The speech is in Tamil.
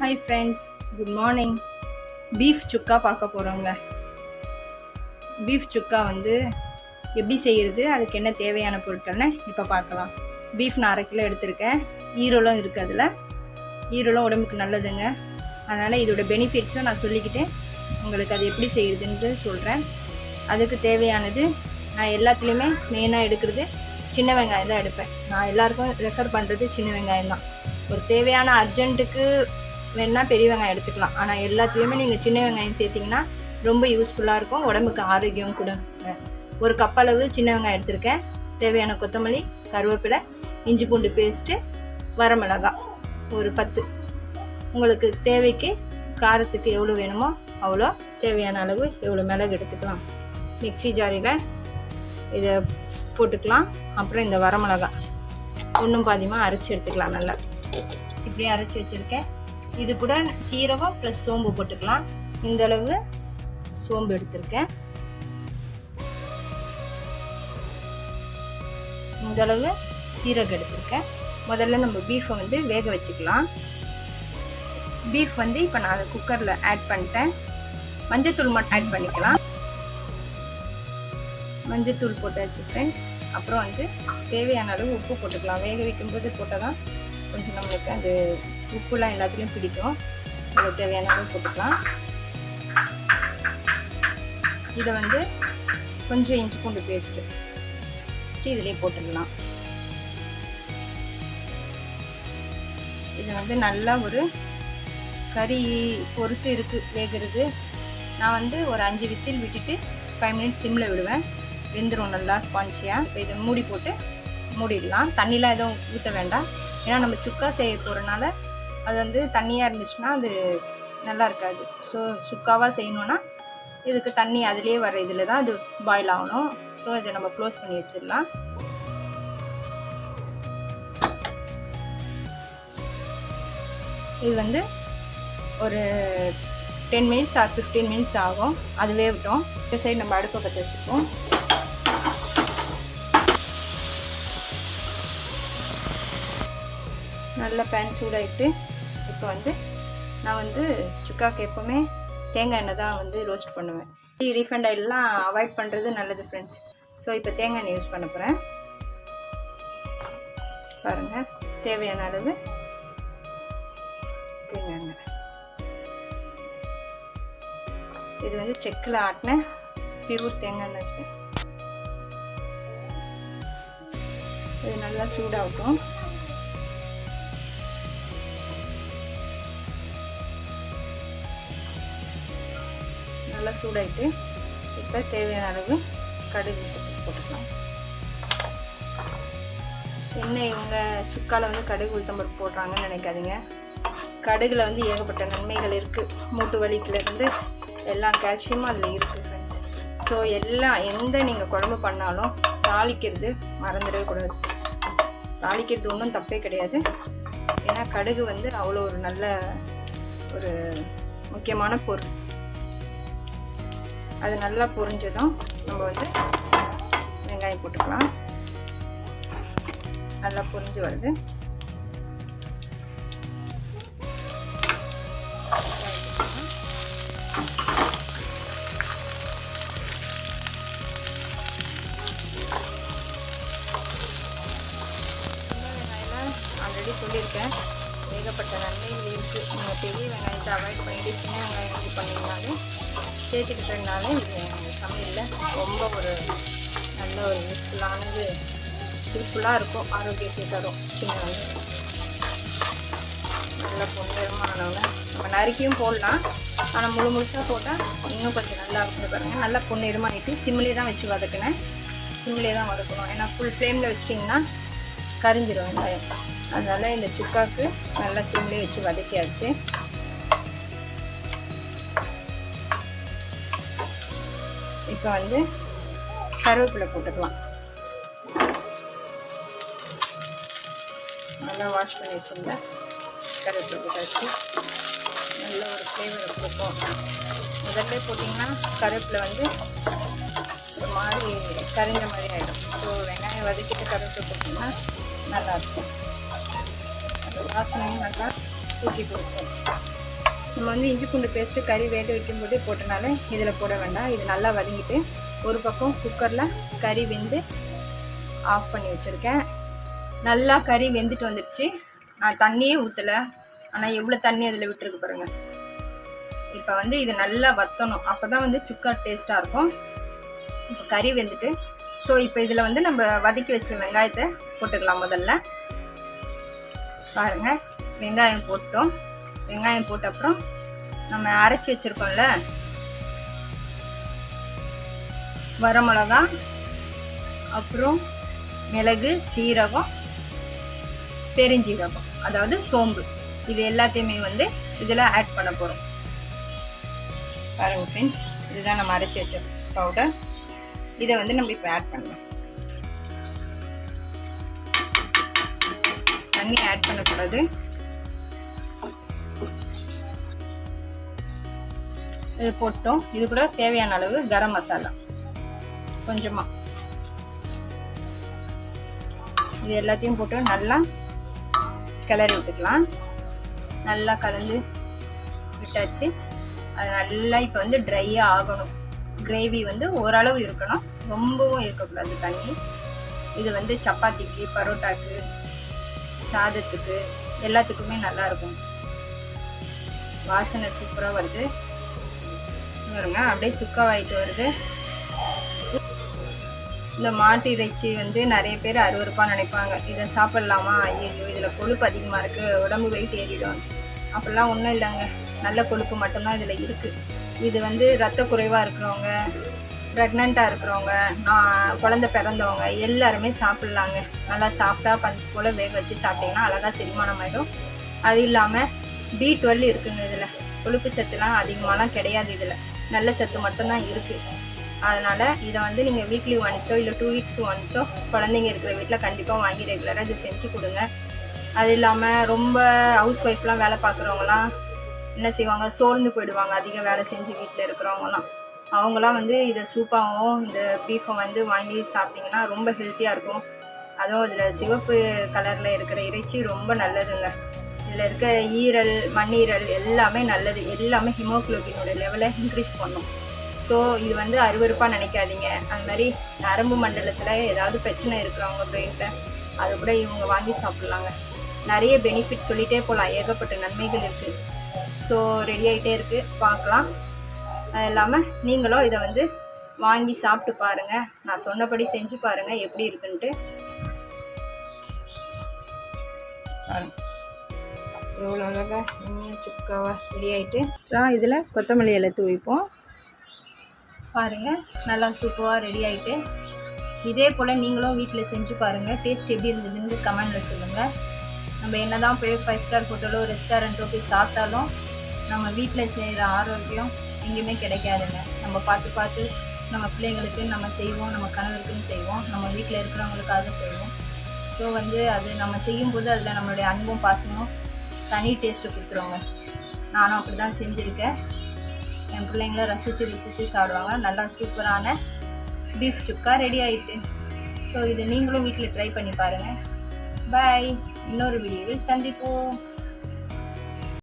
Hi friends good morning beef சுக்கா பார்க்க போகிறோங்க பீஃப் சுக்கா வந்து எப்படி செய்கிறது அதுக்கு என்ன தேவையான பொருட்கள்னு இப்போ பார்க்கலாம். பீஃப் நான் அரை கிலோ எடுத்திருக்கேன். ஈரலும் இருக்குது அதில். ஈரலும் உடம்புக்கு நல்லதுங்க. அதனால் இதோட பெனிஃபிட்ஸும் நான் சொல்லிக்கிட்டேன் உங்களுக்கு அது எப்படி செய்கிறதுன்ட்டு சொல்கிறேன் அதுக்கு தேவையானது நான் எல்லாத்துலேயுமே மெயினாக எடுக்கிறது சின்ன வெங்காயம் தான் எடுப்பேன். நான் எல்லாருக்கும் ரெஃபர் பண்ணுறது சின்ன வெங்காயம் தான். ஒரு தேவையான அர்ஜென்ட்டுக்கு வேணால் பெரிய வெங்காயம் எடுத்துக்கலாம். ஆனால் எல்லாத்துலேயுமே நீங்கள் சின்ன வெங்காயம் சேர்த்திங்கன்னா ரொம்ப யூஸ்ஃபுல்லாக இருக்கும். உடம்புக்கு ஆரோக்கியம் கொடுங்க ஒரு கப் அளவு சின்ன வெங்காயம் எடுத்திருக்கேன். தேவையான கொத்தமல்லி கருவேப்பிலை இஞ்சி பூண்டு பேஸ்ட்டு வரமிளகாய் ஒரு பத்து. உங்களுக்கு தேவைக்கு காரத்துக்கு எவ்வளோ வேணுமோ அவ்வளோ தேவையான அளவு எவ்வளோ மிளகு எடுத்துக்கலாம். மிக்ஸி ஜாரியில் இதை போட்டுக்கலாம். அப்புறம் இந்த வரமிளகாய் ஒன்றும் பாதியமாக அரைச்சி எடுத்துக்கலாம் நல்லா. இப்படி அரைச்சி வச்சுருக்கேன். இது கூட சீரகம் ப்ளஸ் சோம்பு போட்டுக்கலாம். இந்த அளவு சோம்பு எடுத்திருக்கேன். இந்த அளவு சீரகம் எடுத்திருக்கேன். முதல்ல நம்ம பீஃபை வந்து வேக வச்சுக்கலாம். பீஃப் வந்து இப்போ நான் அதை குக்கரில் ஆட் பண்ணிட்டேன். மஞ்சத்தூள் மட்டும் ஆட் பண்ணிக்கலாம். மஞ்சத்தூள் போட்டாச்சு ஃப்ரெண்ட்ஸ் அப்புறம் வந்து தேவையான அளவு உப்பு போட்டுக்கலாம். வேக வைக்கும்போது போட்டால் தான் கொஞ்சம் நம்மளுக்கு அந்த உப்புலாம் எல்லாத்துலேயும் பிடிக்கும். அதுக்கு தேவையான அளவு போட்டுக்கலாம். இதை வந்து கொஞ்சம் இஞ்சி பூண்டு பேஸ்ட்டு இதிலே போட்டுடலாம். இது வந்து நல்லா ஒரு கறி பொறுத்து இருக்குது வேகிறது. நான் வந்து ஒரு அஞ்சு விசில் விட்டுட்டு ஃபைவ் மினிட்ஸ் சிம்மில் விடுவேன். வெந்துடும் நல்லா ஸ்பான்ச்சியாக இப்போ இதை மூடி போட்டு மூடிடலாம். தண்ணிலாம் எதுவும் ஊற்ற வேண்டாம். ஏன்னா நம்ம சுக்கா செய்ய போகிறனால அது வந்து தண்ணியாக இருந்துச்சுன்னா அது நல்லா இருக்காது. ஸோ சுக்காவாக செய்யணுன்னா இதுக்கு தண்ணி அதிலே வர இதில் தான் அது பாயில் ஆகணும். ஸோ இதை நம்ம க்ளோஸ் பண்ணி வச்சிடலாம். இது வந்து ஒரு ten minutes or fifteen minutes ஆகும். அது வேகட்டும் இந்த சைடு நம்ம அடுப்பை பற்ற வச்சுப்போம் நல்ல பேன் சூடாகிட்டு இப்போ வந்து நான் வந்து சுக்காக்கு எப்போவுமே தேங்காய் எண்ணெய் தான் வந்து ரோஸ்ட் பண்ணுவேன். ரீஃபண்ட் ஆயிலெலாம் அவாய்ட் பண்ணுறது நல்லது ஃப்ரெண்ட்ஸ் ஸோ இப்போ தேங்காய் எண்ணெய் யூஸ் பண்ண போகிறேன் பாருங்கள் தேவையான அளவு தேங்காய் எண்ணெய். இது வந்து செக்கில் ஆட்டின பியூர் தேங்காய் எண்ணெய் வச்சுக்கேன். இது நல்லா சூடாகட்டும். நல்லா சூடாகிட்டு இப்போ தேவையான அளவு கடுகு போட்டுக்கலாம். என்ன இவங்க சுக்கால வந்து கடுகு உளுத்தம்பருப்பு போடுறாங்கன்னு நினைக்காதீங்க. கடுகில் வந்து ஏகப்பட்ட நன்மைகள் இருக்குது மூட்டு வலிக்கிலேருந்து எல்லா கால்சியமும் அதில் இருக்குது ஃப்ரெண்ட்ஸ் ஸோ எல்லாம் எந்த நீங்கள் குழம்பு பண்ணாலும் தாளிக்கிறது மறந்துடவே கூடாது. தாளிக்கிறது ஒன்றும் தப்பே கிடையாது. ஏன்னா கடுகு வந்து அவ்வளோ ஒரு நல்ல ஒரு முக்கியமான பொருள். அது நல்லா பொரிஞ்சதும் நம்ம வந்து வெங்காயம் போட்டுக்கலாம். நல்லா பொரிஞ்சு வருது. ஆல்ரெடி சொல்லியிருக்கேன். ஏகப்பட்ட நன்மைகள் இருக்குது நீங்கள் பெரிய வெங்காயத்தை அவாய்ட் பண்ணிட்டு சேர்த்துக்கிட்டதுனால இது எங்கள் சமையலில் ரொம்ப ஒரு நல்ல ஒரு யூஸ்ஃபுல்லானது யூஸ்ஃபுல்லாக இருக்கும். ஆரோக்கியத்தை தரும். சின்ன வயசு நல்லா பொன்னிறமானவங்க நம்ம நறுக்கியும் போடலாம். ஆனால் முழு முழுசாக போட்டால் இன்னும் கொஞ்சம் நல்லா இருக்கும் பாருங்கள் நல்லா பொன்னிறமாகிட்டு சிம்மிலே தான் வச்சு வதக்கினேன். சிம்மிலே தான் வதக்கணும். ஏன்னா ஃபுல் ஃப்ளேமில் வச்சிட்டிங்கன்னா கரிஞ்சிடும் வெங்காயம். அதனால் இந்த சுக்காக்கு நல்லா சிம்மிலே வச்சு வதக்கியாச்சு. இப்போ வந்து கருவேப்பிலை போட்டுக்கலாம். நல்லா வாஷ் பண்ணி வச்சுருந்தேன் கருவேப்பிலை போட்டாச்சு. நல்ல ஒரு ஃப்ளேவரை கொடுப்போம் முதல்ல போட்டிங்கன்னா கருவேப்பிலை வந்து ஒரு மாதிரி கரிஞ்ச மாதிரி ஆகிடும் ஸோ வெங்காயம் வதக்கிட்டு கருவேப்பிலை போட்டிங்கன்னா நல்லாயிருக்கும் அந்த வாசனையும் நல்லா ஊற்றி கொடுப்போம் நம்ம வந்து இஞ்சி பூண்டு பேஸ்ட்டு கறி வேக வைக்கும்போது போட்டனால இதில் போட வேண்டாம். இது நல்லா வதங்கிட்டு ஒரு பக்கம் குக்கரில் கறி வெந்து ஆஃப் பண்ணி வச்சுருக்கேன். நல்லா கறி வெந்துட்டு வந்துடுச்சு நான் தண்ணியே ஊற்றலை ஆனால் எவ்வளோ தண்ணி அதில் விட்டுருக்கு பாருங்கள் இப்போ வந்து இது நல்லா வத்தணும். அப்போ தான் வந்து சுக்கா டேஸ்ட்டாக இருக்கும். இப்போ கறி வெந்துட்டு ஸோ இப்போ இதில் வந்து நம்ம வதக்கி வச்ச வெங்காயத்தை போட்டுக்கலாம் முதல்ல. பாருங்கள் வெங்காயம் போட்டோம். வெங்காயம் போட்ட அப்புறம் நம்ம அரைச்சி வச்சுருக்கோம்ல வரமிளகா அப்புறம் மிளகு சீரகம் பெருஞ்சீரகம் அதாவது சோம்பு. இது எல்லாத்தையுமே வந்து இதில் ஆட் பண்ண போகிறோம் பாருங்க ஃப்ரெண்ட்ஸ் இதுதான் நம்ம அரைச்சி வச்ச பவுடர் இதை வந்து நம்ம இப்போ ஆட் பண்ணலாம். தண்ணி ஆட் பண்ணக்கூடாது. இது போட்டோம். இது கூட தேவையான அளவு கரம் மசாலா. கொஞ்சமாக இது எல்லாத்தையும் போட்டு நல்லா கிளறி விட்டுக்கலாம். நல்லா கலந்து விட்டாச்சு. அது நல்லா இப்போ வந்து ட்ரையாக ஆகணும். கிரேவி வந்து ஓரளவு இருக்கணும். ரொம்பவும் இருக்கக்கூடாது தண்ணி. இது வந்து சப்பாத்திக்கு பரோட்டாக்கு சாதத்துக்கு எல்லாத்துக்குமே நல்லா இருக்கும். வாசனை சூப்பராக வருது. பாருங்க அப்படியே சுக்காவாயிட்டு வருது. இந்த மாட்டு இறைச்சி வந்து நிறைய பேர் அருவருப்பாக நினைப்பாங்க. இதை சாப்பிட்லாமா? ஐயோ இதில் கொழுப்பு அதிகமாக இருக்குது உடம்பு வெயிட் ஏறிடும். அப்படிலாம் ஒன்றும் இல்லைங்க. நல்ல கொழுப்பு மட்டும்தான் இதில் இருக்குது இது வந்து ரத்த குறைவாக இருக்கிறவங்க ப்ரெக்னெண்ட்டாக இருக்கிறவங்க குழந்த பிறந்தவங்க எல்லாருமே சாப்பிட்லாங்க. நல்லா சாப்பிட்டா பஞ்சு போல் வேக வச்சு சாப்பிட்டிங்கன்னா அழகாக செரிமானம் ஆகிடும் அது இல்லாமல் பி டுவெல் இருக்குங்க இதில். கொழுப்பு சத்துலாம் அதிகமாகலாம் கிடையாது இதில். நல்ல சத்து மட்டும்தான் இருக்குது அதனால் இதை வந்து நீங்கள் வீக்லி ஒன்ஸோ இல்லை டூ வீக்ஸ் ஒன்ஸோ குழந்தைங்க இருக்கிற வீட்டில் கண்டிப்பாக வாங்கி ரெகுலராக இது செஞ்சு கொடுங்க. அது இல்லாமல் ரொம்ப ஹவுஸ் ஒய்ஃப்லாம் வேலை பார்க்குறவங்களாம் என்ன செய்வாங்க? சோர்ந்து போயிடுவாங்க. அதிக வேலை செஞ்சு வீட்டில் இருக்கிறவங்களாம் அவங்களாம் வந்து இதை சூப்பாகவும் இந்த பீஃபை வந்து வாங்கி சாப்பிட்டிங்கன்னா ரொம்ப ஹெல்த்தியாக இருக்கும். அதுவும் இதில் சிவப்பு கலரில் இருக்கிற இறைச்சி ரொம்ப நல்லதுங்க. இதில் இருக்க ஈரல் மண்ணீரல் எல்லாமே நல்லது. எல்லாமே ஹிமோக்ளோபினோட லெவலை இன்க்ரீஸ் பண்ணும். ஸோ இது வந்து அருவருப்பாக நினைக்காதீங்க. அது மாதிரி நரம்பு மண்டலத்தில் ஏதாவது பிரச்சனை இருக்கிறவங்க பிரெயினில் அதை கூட இவங்க வாங்கி சாப்பிட்லாங்க. நிறைய பெனிஃபிட் சொல்லிகிட்டே போகலாம் ஏகப்பட்ட நன்மைகள் இருக்குது ஸோ ரெடி ஆகிட்டே இருக்குது பார்க்கலாம். அது இல்லாமல் நீங்களும் இதை வந்து வாங்கி சாப்பிட்டு பாருங்கள் நான் சொன்னபடி செஞ்சு பாருங்கள் எப்படி இருக்குன்ட்டு. எவ்வளோ அழகாக இனிமையாக சுக்காவாக ரெடி ஆகிட்டு இதில் கொத்தமல்லி இலை தூவிப்போம். பாருங்கள் நல்லா சூப்பராக ரெடி ஆகிட்டு இதே போல் நீங்களும் வீட்டில் செஞ்சு பாருங்கள் டேஸ்ட் எப்படி இருந்ததுன்னு கமெண்டில் சொல்லுங்கள் நம்ம என்ன தான் போய் ஃபைவ் ஸ்டார் ஹோட்டலோ ரெஸ்டாரண்ட்டோ போய் சாப்பிட்டாலும் நம்ம வீட்டில் செய்கிற ஆரோக்கியம் எங்கேயுமே கிடைக்காதுங்க. நம்ம பார்த்து பார்த்து நம்ம பிள்ளைங்களுக்கு நம்ம செய்வோம் நம்ம கணவருக்குன்னு செய்வோம் நம்ம வீட்டில் இருக்கிறவங்களுக்காக செய்வோம். ஸோ வந்து அது நம்ம செய்யும்போது அதில் நம்மளுடைய அன்பும் பாசமும் தனி டேஸ்ட்டு கொடுத்துருவோங்க. நானும் அப்படி தான் செஞ்சுருக்கேன். என் பிள்ளைங்களும் ரசித்து ருசித்து சாப்பிடுவாங்க. நல்லா சூப்பரான பீஃப் சுக்கா ரெடி ஆகிட்டு ஸோ இது நீங்களும் வீட்டில் ட்ரை பண்ணி பாருங்கள் பாய் இன்னொரு வீடியோவில் சந்திப்போம்.